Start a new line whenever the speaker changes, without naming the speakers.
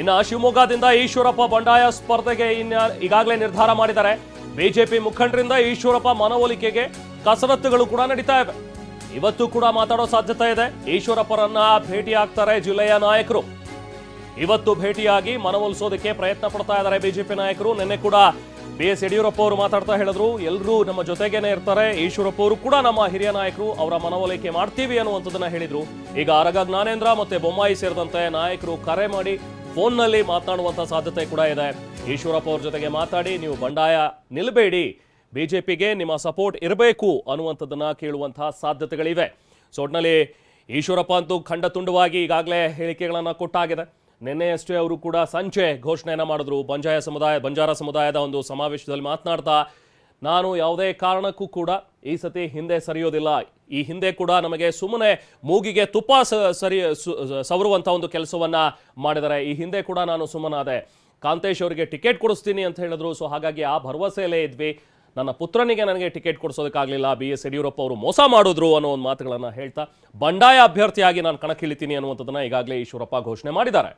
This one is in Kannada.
ಇನ್ನು ಶಿವಮೊಗ್ಗದಿಂದ ಈಶ್ವರಪ್ಪ ಬಂಡಾಯ ಸ್ಪರ್ಧೆಗೆ ಇನ್ನ ಈಗಾಗಲೇ ನಿರ್ಧಾರ ಮಾಡಿದ್ದಾರೆ. ಬಿಜೆಪಿ ಮುಖಂಡರಿಂದ ಈಶ್ವರಪ್ಪ ಮನವೊಲಿಕೆಗೆ ಕಸರತ್ತುಗಳು ಕೂಡ ನಡೀತಾ ಇವೆ. ಇವತ್ತು ಕೂಡ ಮಾತಾಡೋ ಸಾಧ್ಯತೆ ಇದೆ. ಈಶ್ವರಪ್ಪರನ್ನ ಭೇಟಿ ಆಗ್ತಾರೆ ಜಿಲ್ಲೆಯ ನಾಯಕರು. ಇವತ್ತು ಭೇಟಿಯಾಗಿ ಮನವೊಲಿಸೋದಕ್ಕೆ ಪ್ರಯತ್ನ ಪಡ್ತಾ ಇದ್ದಾರೆ ಬಿಜೆಪಿ ನಾಯಕರು. ನಿನ್ನೆ ಕೂಡ ಬಿ ಎಸ್ ಯಡಿಯೂರಪ್ಪ ಅವರು ಮಾತಾಡ್ತಾ ಹೇಳಿದ್ರು ಎಲ್ಲರೂ ನಮ್ಮ ಜೊತೆಗೇನೆ ಇರ್ತಾರೆ. ಈಶ್ವರಪ್ಪ ಅವರು ಕೂಡ ನಮ್ಮ ಹಿರಿಯ ನಾಯಕರು, ಅವರ ಮನವೊಲಿಕೆ ಮಾಡ್ತೀವಿ ಅನ್ನುವಂಥದ್ದನ್ನ ಹೇಳಿದ್ರು. ಈಗ ಅರಗ ಜ್ಞಾನೇಂದ್ರ ಮತ್ತೆ ಬೊಮ್ಮಾಯಿ ಸೇರಿದಂತೆ ನಾಯಕರು ಕರೆ ಮಾಡಿ ಫೋನ್ನಲ್ಲಿ ಮಾತನಾಡುವಂಥ ಸಾಧ್ಯತೆ ಕೂಡ ಇದೆ. ಈಶ್ವರಪ್ಪ ಅವ್ರ ಜೊತೆಗೆ ಮಾತಾಡಿ, ನೀವು ಬಂಡಾಯ ನಿಲ್ಲಬೇಡಿ. ಬಿಜೆಪಿಗೆ ನಿಮ್ಮ ಸಪೋರ್ಟ್ ಇರಬೇಕು ಅನ್ನುವಂಥದ್ದನ್ನು ಕೇಳುವಂತಹ ಸಾಧ್ಯತೆಗಳಿವೆ. ಸೊ ಒಟ್ನಲ್ಲಿ ಈಶ್ವರಪ್ಪ ಅಂತೂ ಖಂಡ ತುಂಡವಾಗಿ ಈಗಾಗಲೇ ಹೇಳಿಕೆಗಳನ್ನು ಕೊಟ್ಟಾಗಿದೆ. ನಿನ್ನೆಯಷ್ಟೇ ಅವರು ಕೂಡ ಸಂಜೆ ಘೋಷಣೆಯನ್ನು ಮಾಡಿದ್ರು. ಬಂಜಾಯ ಸಮುದಾಯ, ಬಂಜಾರ ಸಮುದಾಯದ ಒಂದು ಸಮಾವೇಶದಲ್ಲಿ ಮಾತನಾಡ್ತಾ ನಾನು ಯಾವುದೇ ಕಾರಣಕ್ಕೂ ಕೂಡ ಈ ಸತಿ ಹಿಂದೆ ಸರಿಯೋದಿಲ್ಲ. ಈ ಹಿಂದೆ ಕೂಡ ನಮಗೆ ಸುಮ್ಮನೆ ಮೂಗಿಗೆ ತುಪ್ಪ ಸರಿ ಸವರುವಂಥ ಒಂದು ಕೆಲಸವನ್ನ ಮಾಡಿದ್ದಾರೆ. ಈ ಹಿಂದೆ ಕೂಡ ನಾನು ಸುಮ್ಮನಾದೆ. ಕಾಂತೇಶ್ ಅವರಿಗೆ ಟಿಕೆಟ್ ಕೊಡಿಸ್ತೀನಿ ಅಂತ ಹೇಳಿದ್ರು. ಸೊ ಹಾಗಾಗಿ ಆ ಭರವಸೆಯಲ್ಲೇ ಇದ್ವಿ. ನನ್ನ ಪುತ್ರನಿಗೆ ನನಗೆ ಟಿಕೆಟ್ ಕೊಡಿಸೋದಕ್ಕಾಗಲಿಲ್ಲ. ಬಿ ಎಸ್ ಯಡಿಯೂರಪ್ಪ ಅವರು ಮೋಸ ಮಾಡಿದ್ರು ಅನ್ನೋ ಒಂದು ಮಾತುಗಳನ್ನು ಹೇಳ್ತಾ ಬಂಡಾಯ ಅಭ್ಯರ್ಥಿಯಾಗಿ ನಾನು ಕಣಕ್ಕಿಳಿತೀನಿ ಅನ್ನುವಂಥದ್ದನ್ನು ಈಗಾಗಲೇ ಈಶ್ವರಪ್ಪ ಘೋಷಣೆ ಮಾಡಿದ್ದಾರೆ.